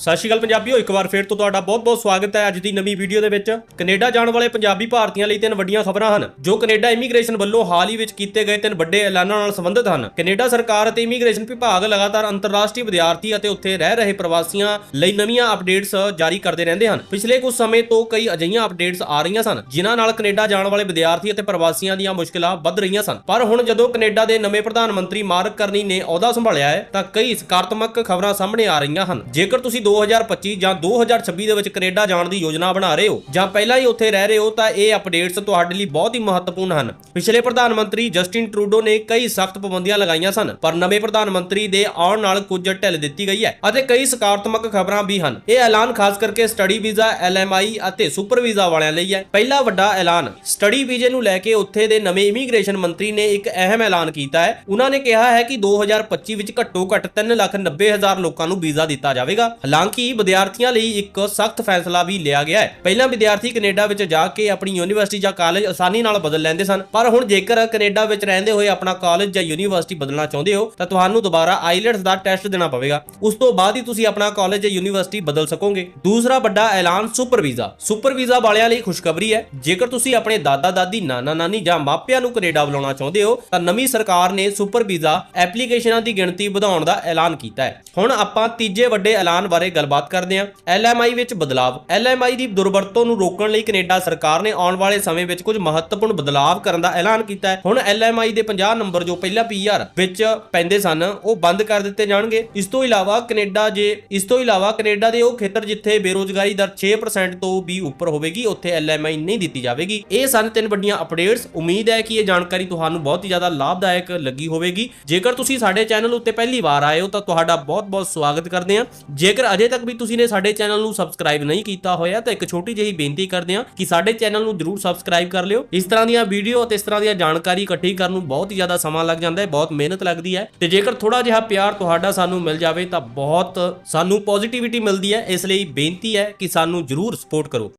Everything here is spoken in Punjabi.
ਸਤਿ ਸ਼੍ਰੀ ਅਕਾਲ ਪੰਜਾਬੀਓ, ਇੱਕ ਵਾਰ ਫੇਰ ਤੋਂ ਤੁਹਾਡਾ ਬਹੁਤ-ਬਹੁਤ ਸਵਾਗਤ ਹੈ ਅੱਜ ਦੀ ਨਵੀਂ ਵੀਡੀਓ ਦੇ ਵਿੱਚ। ਕੈਨੇਡਾ ਜਾਣ ਵਾਲੇ ਪੰਜਾਬੀ ਭਾਰਤੀਆਂ ਲਈ ਤਿੰਨ ਵੱਡੀਆਂ ਖਬਰਾਂ ਹਨ, ਜੋ ਕੈਨੇਡਾ ਇਮੀਗ੍ਰੇਸ਼ਨ ਵੱਲੋਂ ਹਾਲ ਹੀ ਵਿੱਚ ਕੀਤੇ ਗਏ ਤਿੰਨ ਵੱਡੇ ਐਲਾਨਾਂ ਨਾਲ ਸੰਬੰਧਿਤ ਹਨ। ਕੈਨੇਡਾ ਸਰਕਾਰ ਅਤੇ ਇਮੀਗ੍ਰੇਸ਼ਨ ਵਿਭਾਗ ਲਗਾਤਾਰ ਅੰਤਰਰਾਸ਼ਟਰੀ ਵਿਦਿਆਰਥੀ ਅਤੇ ਉੱਥੇ ਰਹਿ ਰਹੇ ਪ੍ਰਵਾਸੀਆਂ ਲਈ ਨਵੀਆਂ ਅਪਡੇਟਸ ਜਾਰੀ ਕਰਦੇ ਰਹਿੰਦੇ ਹਨ। ਪਿਛਲੇ ਕੁਝ ਸਮੇਂ ਤੋਂ ਕਈ ਅਜਿਹੀਆਂ ਅਪਡੇਟਸ ਆ ਰਹੀਆਂ ਸਨ, ਜਿਨ੍ਹਾਂ ਨਾਲ ਕੈਨੇਡਾ ਜਾਣ ਵਾਲੇ ਵਿਦਿਆਰਥੀ ਅਤੇ ਪ੍ਰਵਾਸੀਆਂ ਦੀਆਂ ਮੁਸ਼ਕਲਾਂ ਵੱਧ ਰਹੀਆਂ ਸਨ। ਪਰ ਹੁਣ ਜਦੋਂ ਕੈਨੇਡਾ ਦੇ ਨਵੇਂ ਪ੍ਰਧਾਨ ਮੰਤਰੀ ਮਾਰਕ ਕਰਨੀ ਨੇ ਅਹੁਦਾ ਸੰਭਾਲਿਆ ਹੈ, ਤਾਂ ਕਈ ਸਕਾਰਾਤਮਕ ਖਬਰਾਂ ਸਾਹਮਣੇ ਆ ਰਹੀਆਂ ਹਨ। ਜੇਕਰ ਤੁਸੀਂ 2025 ਜਾਂ 2026 ਦੇ ਵਿੱਚ ਕੈਨੇਡਾ ਜਾਣ ਦੀ ਯੋਜਨਾ ਬਣਾ ਰਹੇ ਹੋ ਜਾਂ ਪਹਿਲਾਂ ਹੀ ਉੱਥੇ ਰਹਿ ਰਹੇ ਹੋ ਤਾਂ ਇਹ ਅਪਡੇਟਸ ਤੁਹਾਡੇ ਲਈ ਬਹੁਤ ਹੀ ਮਹੱਤਵਪੂਰਨ ਹਨ। ਪਿਛਲੇ ਪ੍ਰਧਾਨ ਮੰਤਰੀ ਜਸਟਿਨ ਟਰੂਡੋ ਨੇ ਕਈ ਸਖਤ ਪਾਬੰਦੀਆਂ ਲਗਾਈਆਂ ਸਨ, ਪਰ ਨਵੇਂ ਪ੍ਰਧਾਨ ਮੰਤਰੀ ਦੇ ਆਉਣ ਨਾਲ ਕੁਝ ਢਿੱਲ ਦਿੱਤੀ ਗਈ ਹੈ ਅਤੇ ਕਈ ਸਕਾਰਾਤਮਕ ਖਬਰਾਂ ਵੀ ਹਨ। ਇਹ ਐਲਾਨ ਖਾਸ ਕਰਕੇ ਸਟੱਡੀ ਵੀਜ਼ਾ ਐਲਐਮਆਈ ਅਤੇ ਸੁਪਰ ਵੀਜ਼ਾ ਵਾਲਿਆਂ ਲਈ ਹੈ। ਪਹਿਲਾ ਵੱਡਾ ਐਲਾਨ, ਸਟੱਡੀ ਵੀਜ਼ੇ ਨੂੰ ਲੈ ਕੇ ਉੱਥੇ ਦੇ ਨਵੇਂ ਇਮੀਗ੍ਰੇਸ਼ਨ ਮੰਤਰੀ ਨੇ ਇੱਕ ਅਹਿਮ ਐਲਾਨ ਕੀਤਾ ਹੈ। ਉਹਨਾਂ ਨੇ ਕਿਹਾ ਹੈ ਕਿ 2025 ਵਿੱਚ ਘੱਟੋ ਘੱਟ 390000 ਲੋਕਾਂ ਨੂੰ ਵੀਜ਼ਾ ਦਿੱਤਾ ਜਾਵੇਗਾ। ਹਾਲਾਂਕਿ ਵਿਦਿਆਰਥੀਆਂ ਲਈ ਇੱਕ ਸਖਤ ਫੈਸਲਾ ਵੀ ਲਿਆ ਗਿਆ ਹੈ। ਪਹਿਲਾਂ ਵਿਦਿਆਰਥੀ ਕੈਨੇਡਾ ਵਿੱਚ ਜਾ ਕੇ ਆਪਣੀ ਯੂਨੀਵਰਸਿਟੀ ਜਾਂ ਕਾਲਜ ਆਸਾਨੀ ਨਾਲ ਬਦਲ ਲੈਂਦੇ ਸਨ, ਪਰ ਹੁਣ ਜੇਕਰ ਕੈਨੇਡਾ ਵਿੱਚ ਰਹਿੰਦੇ ਹੋਏ ਆਪਣਾ ਕਾਲਜ ਜਾਂ ਯੂਨੀਵਰਸਿਟੀ ਬਦਲਣਾ ਚਾਹੁੰਦੇ ਹੋ, ਤਾਂ ਤੁਹਾਨੂੰ ਦੁਬਾਰਾ ਆਈਲੈਟਸ ਦਾ ਟੈਸਟ ਦੇਣਾ ਪਵੇਗਾ। ਉਸ ਤੋਂ ਬਾਅਦ ਹੀ ਤੁਸੀਂ ਆਪਣਾ ਕਾਲਜ ਜਾਂ ਯੂਨੀਵਰਸਿਟੀ ਬਦਲ ਸਕੋਗੇ। ਦੂਸਰਾ ਵੱਡਾ ਐਲਾਨ ਸੁਪਰ ਵੀਜ਼ਾ। ਸੁਪਰ ਵੀਜ਼ਾ ਵਾਲਿਆਂ ਲਈ ਖੁਸ਼ਖਬਰੀ ਹੈ, ਜੇਕਰ ਤੁਸੀਂ ਆਪਣੇ ਦਾਦਾ ਦਾਦੀ ਨਾਨਾ ਨਾਨੀ ਜਾਂ ਮਾਪਿਆਂ ਨੂੰ ਕੈਨੇਡਾ ਬੁਲਾਉਣਾ ਚਾਹੁੰਦੇ ਹੋ, ਤਾਂ ਨਵੀਂ ਸਰਕਾਰ ਨੇ ਸੁਪਰ ਵੀਜ਼ਾ ਐਪਲੀਕੇਸ਼ਨਾਂ ਦੀ ਗਿਣਤੀ ਵਧਾਉਣ ਦਾ ਐਲਾਨ ਕੀਤਾ ਹੈ। ਹੁਣ ਆਪਾਂ ਤੀਜੇ ਵੱਡੇ ਐਲਾਨ ਬਾਰੇ ਗੱਲਬਾਤ ਕਰਦੇ ਹਾਂ। ਐਲਐਮਆਈ ਵਿੱਚ ਬਦਲਾਵ। ਐਲਐਮਆਈ ਦੀ ਦੁਰਵਰਤੋਂ ਨੂੰ ਰੋਕਣ ਲਈ ਕੈਨੇਡਾ ਸਰਕਾਰ ਨੇ ਆਉਣ ਵਾਲੇ ਸਮੇਂ ਵਿੱਚ ਕੁਝ ਮਹੱਤਵਪੂਰਨ ਬਦਲਾਵ ਕਰਨ ਦਾ ਐਲਾਨ ਕੀਤਾ ਹੈ। ਹੁਣ ਐਲਐਮਆਈ ਦੇ 50 ਨੰਬਰ ਜੋ ਪਹਿਲਾਂ ਪੀਆਰ ਵਿੱਚ ਪੈਂਦੇ ਸਨ, ਉਹ ਬੰਦ ਕਰ ਦਿੱਤੇ ਜਾਣਗੇ। ਇਸ ਤੋਂ ਇਲਾਵਾ ਕੈਨੇਡਾ ਜੇ, ਇਸ ਤੋਂ ਇਲਾਵਾ ਕੈਨੇਡਾ ਦੇ ਉਹ ਖੇਤਰ ਜਿੱਥੇ ਬੇਰੋਜ਼ਗਾਰੀ ਦਰ 6% ਤੋਂ ਵੀ ਉੱਪਰ ਹੋਵੇਗੀ, ਉੱਥੇ ਐਲਐਮਆਈ ਨਹੀਂ ਦਿੱਤੀ ਜਾਵੇਗੀ। ਇਹ ਸਨ ਤਿੰਨ ਵੱਡੀਆਂ ਅਪਡੇਟਸ। ਉਮੀਦ ਹੈ ਕਿ ਇਹ ਜਾਣਕਾਰੀ ਤੁਹਾਨੂੰ ਬਹੁਤ ਹੀ ਜ਼ਿਆਦਾ ਲਾਭਦਾਇਕ ਲੱਗੀ ਹੋਵੇਗੀ। ਜੇਕਰ ਤੁਸੀਂ ਸਾਡੇ ਚੈਨਲ ਉੱਤੇ ਪਹਿਲੀ ਵਾਰ ਆਏ ਹੋ, ਤਾਂ ਤੁਹਾਡਾ ਬਹੁਤ-ਬਹੁਤ ਸਵਾਗਤ ਕਰਦੇ ਹਾਂ। ਜੇਕਰ ਅਜੇ ਤੱਕ ਵੀ ਤੁਸੀਂ ਨੇ ਸਾਡੇ ਚੈਨਲ ਨੂੰ ਸਬਸਕ੍ਰਾਈਬ ਨਹੀਂ ਕੀਤਾ ਹੋਇਆ ਤਾਂ ਇੱਕ ਛੋਟੀ ਜਿਹੀ ਬੇਨਤੀ ਕਰਦੇ ਹਾਂ ਕਿ ਸਾਡੇ ਚੈਨਲ ਨੂੰ ਜਰੂਰ ਸਬਸਕ੍ਰਾਈਬ ਕਰ ਲਿਓ। ਇਸ ਤਰ੍ਹਾਂ ਦੀਆਂ ਵੀਡੀਓ ਅਤੇ ਇਸ ਤਰ੍ਹਾਂ ਦੀਆਂ ਜਾਣਕਾਰੀ ਇਕੱਠੀ ਕਰਨ ਨੂੰ ਬਹੁਤ ਹੀ ਜ਼ਿਆਦਾ ਸਮਾਂ ਲੱਗ ਜਾਂਦਾ ਹੈ, ਬਹੁਤ ਮਿਹਨਤ ਲੱਗਦੀ ਹੈ। ਤੇ ਜੇਕਰ ਥੋੜਾ ਜਿਹਾ ਪਿਆਰ ਤੁਹਾਡਾ ਸਾਨੂੰ ਮਿਲ ਜਾਵੇ ਤਾਂ ਬਹੁਤ ਸਾਨੂੰ ਪੋਜ਼ਿਟਿਵਿਟੀ ਮਿਲਦੀ ਹੈ, ਇਸ ਲਈ ਬੇਨਤੀ ਹੈ ਕਿ ਸਾਨੂੰ ਜਰੂਰ ਸਪੋਰਟ ਕਰੋ।